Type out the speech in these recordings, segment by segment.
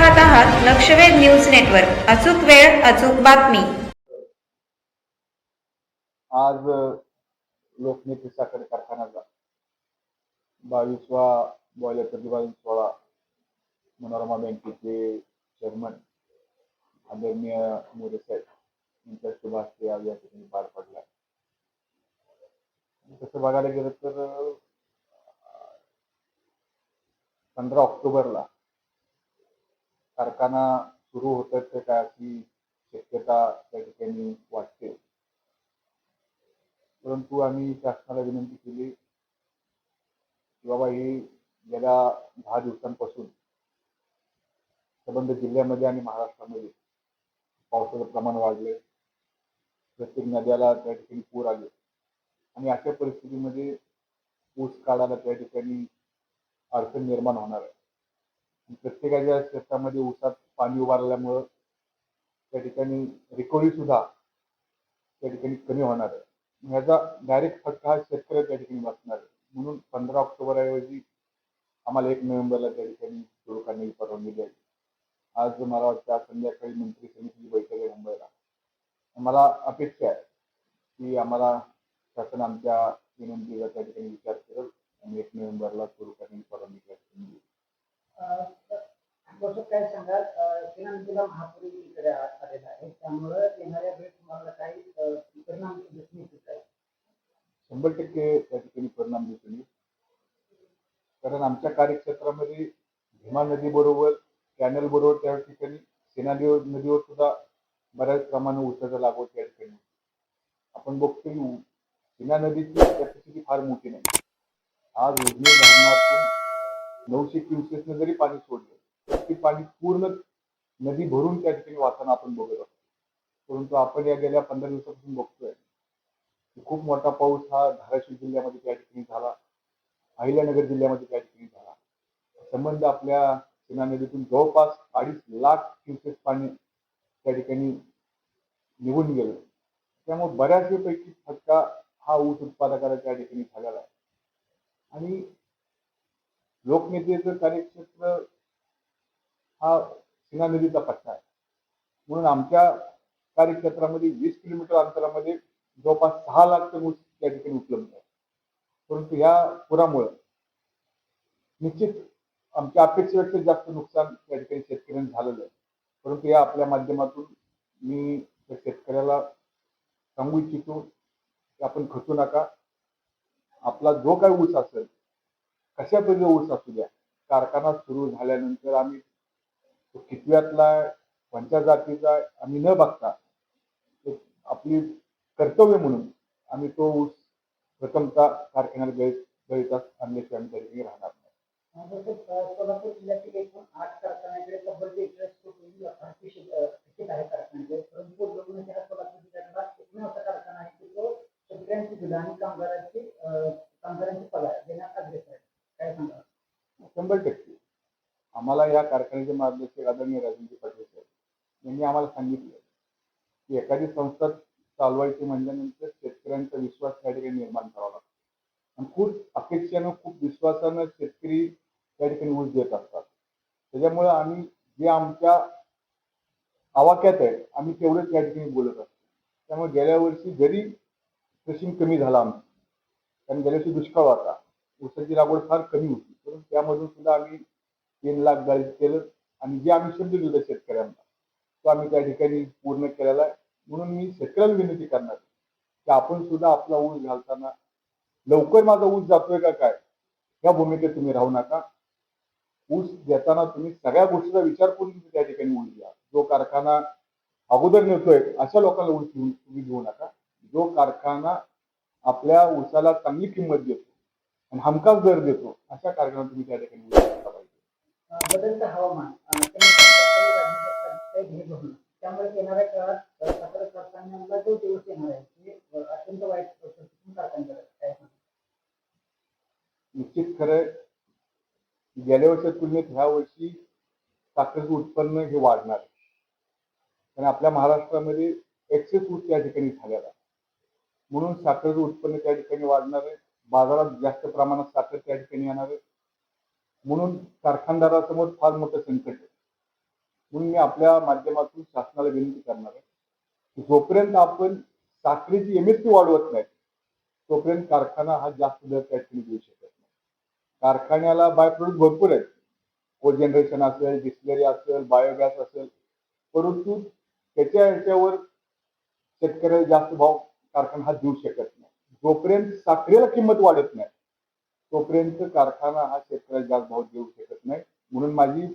पाहत आहात लक्षवेध news network. अचूक वेळ अचूक बातमी. आज लोकनेते साखर कारखान्याचा बावीसवा बॉयलर प्रतिपादन सोहळा मनोरमा बँकेचे चेअरमन आदरणीय मोरे साहेब यांच्या शुभ हस्ते आज या ठिकाणी पार पडला. तसं बघायला गेलं तर पंधरा ऑक्टोबरला कारखाना सुरू होतात का? काय अशी शक्यता त्या ठिकाणी वाटते? परंतु आम्ही शासनाला विनंती केली की बाबा ही गेल्या दहा दिवसांपासून संबंध जिल्ह्यामध्ये आणि महाराष्ट्रामध्ये पावसाचं प्रमाण वाढले प्रत्येक नद्याला त्या ठिकाणी पूर आले. आणि अशा परिस्थितीमध्ये ऊस काढायला त्या ठिकाणी अडचण निर्माण होणार आहे. प्रत्येकाच्या शेतामध्ये ऊसात पाणी उभारल्यामुळं त्या ठिकाणी रिकव्हरी सुद्धा त्या ठिकाणी कमी होणार आहे. ह्याचा डायरेक्ट फटका हा शेतकऱ्या त्या ठिकाणी बसणार आहे. म्हणून पंधरा ऑक्टोबर ऐवजी आम्हाला एक नोव्हेंबरला त्या ठिकाणी सुरू करण्याची परवानगी द्यावी. आज मला वाटतं आज संध्याकाळी मंत्री समितीची बैठक आहे मुंबईला. मला अपेक्षा आहे की आम्हाला शासन आमच्या विनंतीचा त्या ठिकाणी विचार करेल आणि एक नोव्हेंबरला सुरू करण्याची परवानगी त्या काय सांगाल? विनंतीला महापुरी इकडे आलेला आहे. त्यामुळे येणाऱ्या वेळेस तुम्हाला काही परिणाम दिसून येतील काय शंभर टक्के त्या ठिकाणी परिणाम दिसून येईल. कारण आमच्या कार्यक्षेत्रामध्ये भीमा नदी बरोबर कॅनल बरोबर त्या ठिकाणी सेना नदीवर सुद्धा बऱ्याच प्रमाणात उसाचा लागवड त्या ठिकाणी आपण बघतो ऊ- सेना नदीची कॅपॅसिटी फार मोठी नाही. आज उजनी धरणातून नऊशे क्युसेसनं जरी पाणी सोडलं ते पाणी पूर्ण नदी भरून त्या ठिकाणी वाहताना आपण बघत असतो. परंतु आपण या गेल्या पंधरा दिवसापासून बघतोय खूप मोठा पाऊस हा धाराशिव जिल्ह्यामध्ये त्या ठिकाणी झाला अहिल्यानगर जिल्ह्यामध्ये त्या ठिकाणी झाला. संबंध आपल्या सीना नदीतून जवळपास अडीच लाख क्युसेस पाणी त्या ठिकाणी निघून गेलं. त्यामुळे बऱ्याचपैकी फटका हा ऊस उत्पादकाला त्या ठिकाणी झालेला आहे. आणि लोकनेतेचं कार्यक्षेत्र हा सीना नदीचा पट्टा आहे. म्हणून आमच्या कार्यक्षेत्रामध्ये वीस किलोमीटर अंतरामध्ये जवळपास सहा लाख टन ऊस त्या ठिकाणी उपलब्ध आहे. परंतु ह्या पुरामुळं निश्चित आमच्या अपेक्षेपेक्षा जास्त नुकसान त्या ठिकाणी शेतकऱ्यांनी झालेलं आहे. परंतु या आपल्या माध्यमातून मी त्या शेतकऱ्याला सांगू इच्छितो की आपण खचू नका. आपला जो काही ऊस असेल कशा पद्धतीचा ऊस असू द्या. कारखाना सुरू झाल्यानंतर आम्ही कितव्यातला कोणत्या जातीचा आम्ही न बघता आपली कर्तव्य म्हणून आम्ही तो ऊस प्रथमतः कारखान्यात गळीत गळीतात आणल्याशिवाय आम्ही राहणार नाही अ, जसं अ, सोलापूर जिल्ह्यातील एकूण आठ कारखान्याकडे तब्बल बेचाळीस कोटी अडतीस तिकीट आहे कारखान्याचे परंतु लग्न हा सोलापूर जिल्ह्यातला एकमेव असा कारखाना आहे की तो शेतकऱ्यांची बिलं आणि कामगारांची अ, कामगारांची पगार देण्यात अग्रेसर आहे काय सांगाल शंभर टक्के आम्हाला या कारखान्याचे मार्गदर्शक आदरणीय राजेंद्र पाटील साहेब यांनी आम्हाला सांगितलं की एखादी संस्था चालवायची म्हणल्यानंतर शेतकऱ्यांचा विश्वास त्या ठिकाणी निर्माण करावा लागतो. आणि खूप अपेक्षेनं खूप विश्वासानं शेतकरी त्या ठिकाणी ऊस देत असतात. त्याच्यामुळं आम्ही जे आमच्या आवाक्यात आहे आम्ही तेवढंच या ठिकाणी बोलत असतो. त्यामुळे गेल्या वर्षी जरी क्रशिंग कमी झाला आमचं कारण गेल्या वर्षी दुष्काळ होता. ऊसाची लागवड फार कमी होती. परंतु त्यामधून सुद्धा आम्ही तीन लाख गाळीत केलं आणि जे आम्ही शब्द दिलं शेतकऱ्यांना तो आम्ही त्या ठिकाणी पूर्ण केलेला आहे. म्हणून मी शेतकऱ्याला विनंती करणार की आपण सुद्धा आपला ऊस घालताना लवकर माझा ऊस जातोय का काय या भूमिकेत तुम्ही राहू नका. ऊस देताना तुम्ही सगळ्या गोष्टीचा विचार करून तुम्ही त्या ठिकाणी ऊस घ्या. जो कारखाना अगोदर नेतोय अशा लोकांना ऊस घेऊन तुम्ही घेऊ नका. जो कारखाना आपल्या ऊसाला चांगली किंमत देतो आणि हमखास दर देतो अशा कारखाना तुम्ही त्या ठिकाणी बदलतं हवामान. म्हणजे त्यामुळे येणाऱ्या काळात साखर कारखान्यांना जो दिवस येणार आहे. ते अत्यंत वाईट परिस्थितीतून निश्चित खरं गेल्या वर्षाच्या तुलनेत ह्या वर्षी साखरेचं उत्पन्न हे वाढणार आहे. आणि आपल्या महाराष्ट्रामध्ये एक्सेस ऊस त्या ठिकाणी झालेला म्हणून साखरेचं उत्पन्न त्या ठिकाणी वाढणार आहे. बाजारात जास्त प्रमाणात साखर त्या ठिकाणी येणार आहे. म्हणून कारखानदारासमोर फार मोठं संकट आहे. म्हणून मी आपल्या माध्यमातून शासनाला विनंती करणार आहे जोपर्यंत आपण साखरेची एमएसपी वाढवत नाही तोपर्यंत कारखाना हा जास्त दर त्या ठिकाणी देऊ शकत नाही. कारखान्याला बाय प्रोडक्ट भरपूर आहेत. को जनरेशन असेल डिस्लरी असेल बायोगॅस असेल परंतु त्याच्या ह्याच्यावर शेतकऱ्याला जास्त भाव कारखाना हा देऊ शकत नाही. जोपर्यंत साखरेला किंमत वाढत नाही तोपर्यंत कारखाना हा शेतकऱ्याला जास्त भाव देऊ शकत नाही. म्हणून माझी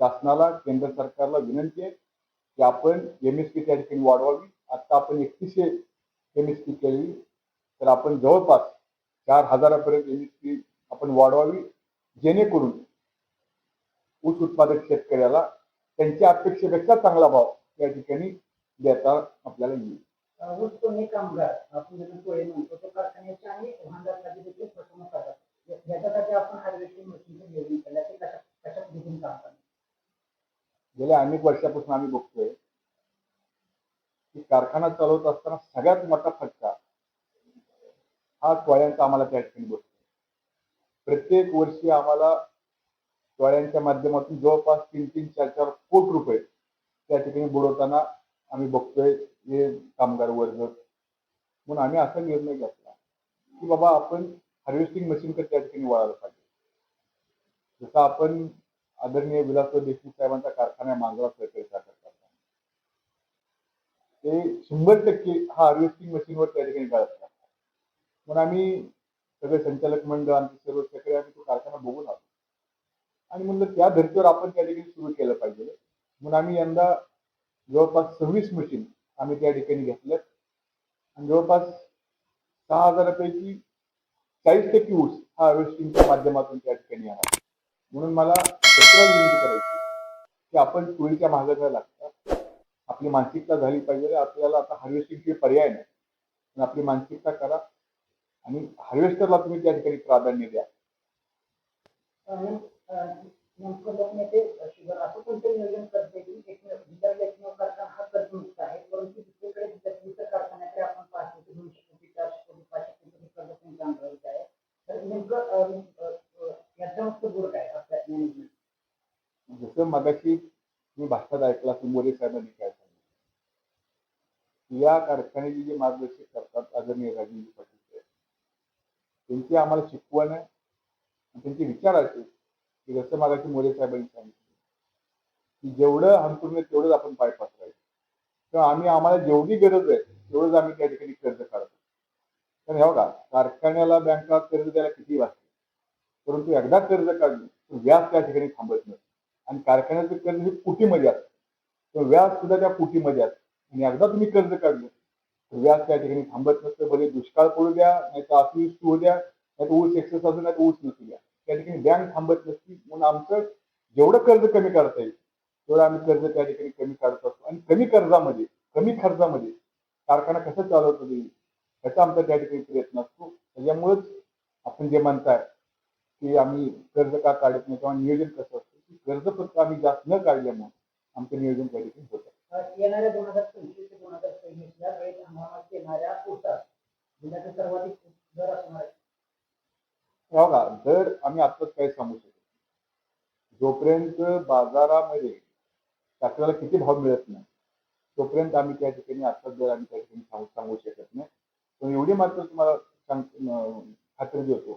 शासनाला केंद्र सरकारला विनंती आहे की आपण एम एस पी त्या ठिकाणी वाढवावी. आता आपण एकतीसशे एम एस पी केली तर आपण जवळपास चार हजारापर्यंत एम एस पी आपण वाढवावी जेणेकरून ऊस उत्पादक शेतकऱ्याला त्यांच्या अपेक्षेपेक्षा चांगला भाव त्या ठिकाणी देता आपल्याला येईल. ऊस कामगार आपण ज्यांना टोळे म्हणतो तो कारखान्याच्या आणि वाहनदारासाठी देखील फसवणूक करतात याच्यासाठी आपण हार्वेस्टिंग ते कशा कशा पद्धतीने काम गेल्या अनेक वर्षापासून आम्ही बघतोय की कारखाना चालवत असताना सगळ्यात मोठा फटका हा टोळ्यांचा आम्हाला त्या ठिकाणी बसतो. प्रत्येक वर्षी आम्हाला टोळ्यांच्या माध्यमातून जवळपास तीन तीन चार चार कोटी रुपये त्या ठिकाणी बुडवताना आम्ही बघतोय हे कामगार वर्ग. म्हणून आम्ही असा निर्णय घेतला की बाबा आपण हार्वेस्टिंग मशीनकडे त्या ठिकाणी वळायला पाहिजे. जसं आपण आदरणीय विलासराव देशमुख साहेबांचा कारखाना आहे मांजरा सहकारी साखर ते शंभर टक्के हा हार्वेस्टिंग मशीनवर त्या ठिकाणी गाळत असतात म्हणून आम्ही सगळे संचालक मंडळ आमचे सर्व सगळे आम्ही तो कारखाना बघून आलो. आणि म्हणलं त्या धर्तीवर आपण त्या ठिकाणी सुरू केलं पाहिजे. म्हणून आम्ही यंदा जवळपास सव्वीस मशीन आम्ही त्या ठिकाणी घेतल्यात. आणि जवळपास सहा हजारापैकी चाळीस टक्के ऊस हा हार्वेस्टिंगच्या माध्यमातून त्या ठिकाणी येणार म्हणून मला शेतकऱ्याला विनंती करायची की आपण टोळीच्या मागे लागतात. आपली मानसिकता झाली पाहिजे. आपल्याला आता हार्वेस्टिंगचे पर्याय नाही. पण आपली मानसिकता करा. आणि हार्वेस्टरला तुम्ही त्या ठिकाणी प्राधान्य द्या. असं कोणतं नियोजन करते की एकमेव एकमेव कारखाना हा कर्जमुक्त आहे परंतु दुसरीकडे कारखान्याकडे आपण पाचशे दोनशे कोटी चारशे कोटी पाचशे कोटी कर्ज नेमकं याचा बोर्ड काय? मॅनेजमेंट जसं मगाशी मी भाषात ऐकला की मोरे साहेबांनी काय सांगितलं. या कारखान्याचे जे मार्गदर्शक करतात आदरणीय राजेंद्र पाटील साहेब त्यांची आम्हाला शिकवण आहे त्यांचे विचार असे की जसं मगाशी मोरे साहेबांनी सांगितलं की जेवढं अंतुर्ण तेवढंच आपण पाय पसरायचं. तर आम्ही आम्हाला जेवढी गरज आहे तेवढंच आम्ही त्या ठिकाणी कर्ज काढतो तर हे बघा कारखान्याला बँका कर्ज द्यायला किती वाजते परंतु एकदा कर्ज काढलं तर व्याज त्या ठिकाणी थांबत नाही. आणि कारखान्याचं कर्ज हे कुटीमध्ये असतं? तर व्याज सुद्धा त्या कुटीमध्ये असतं? आणि एकदा तुम्ही कर्ज काढलं तर व्याज त्या ठिकाणी थांबत नसतं. भले दुष्काळ पडू द्या नाही तर अतिवृष्टी होऊ द्या नाही तर ऊस एक्सेस असू नाही तर ऊस नसू द्या. त्या ठिकाणी बँक थांबत नसती. म्हणून आमचं जेवढं कर्ज कमी काढता येईल तेवढं आम्ही कर्ज त्या ठिकाणी कमी काढत असतो. आणि कमी कर्जामध्ये कमी खर्चामध्ये कारखाना कसं चालवता येईल? ह्याचा आमचा त्या ठिकाणी प्रयत्न असतो. त्याच्यामुळेच आपण जे म्हणताय की आम्ही कर्ज का काढत नाही किंवा नियोजन कसं असतं की कर्ज फक्त आम्ही जास्त न काढल्यामुळे आमचं नियोजन त्या ठिकाणी होतं. येणाऱ्या दोन हजार पंचवीस ते दोन हजार सव्वीस या रैत हंगामात येणाऱ्या ऊसात जिल्ह्याचा सर्वाधिक दर असणार आहे. हे बघा दर आम्ही आत्ताच काही सांगू शकत नाही. जोपर्यंत बाजारामध्ये आपल्याला किती भाव मिळत नाही तोपर्यंत आम्ही त्या ठिकाणी आत्ताच दर आम्ही त्या ठिकाणी सांगू सांगू शकत नाही. पण एवढी मात्र तुम्हाला सांग खात्री देतो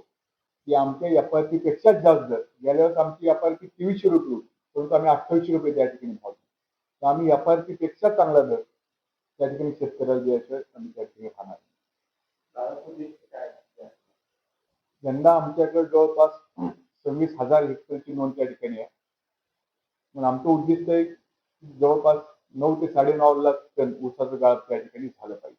की आमच्या एफ आरपेक्षा जास्त दर गेल्या वेळेस आमची एफ आर तेवीसशे रुपये होती परंतु आम्ही अठ्ठावीसशे रुपये त्या ठिकाणी भाव तर आम्ही एफपेक्षा चांगला दर त्या ठिकाणी शेतकऱ्याला द्यायचं आम्ही त्या ठिकाणी खाणार यंदा आमच्याकडे जवळपास सव्वीस हजार हेक्टरची नोंद त्या ठिकाणी आहे. पण आमचं उद्दिष्ट आहे जवळपास नऊ ते साडेनऊ लाख टन ऊसाचं गाळ त्या ठिकाणी झालं पाहिजे.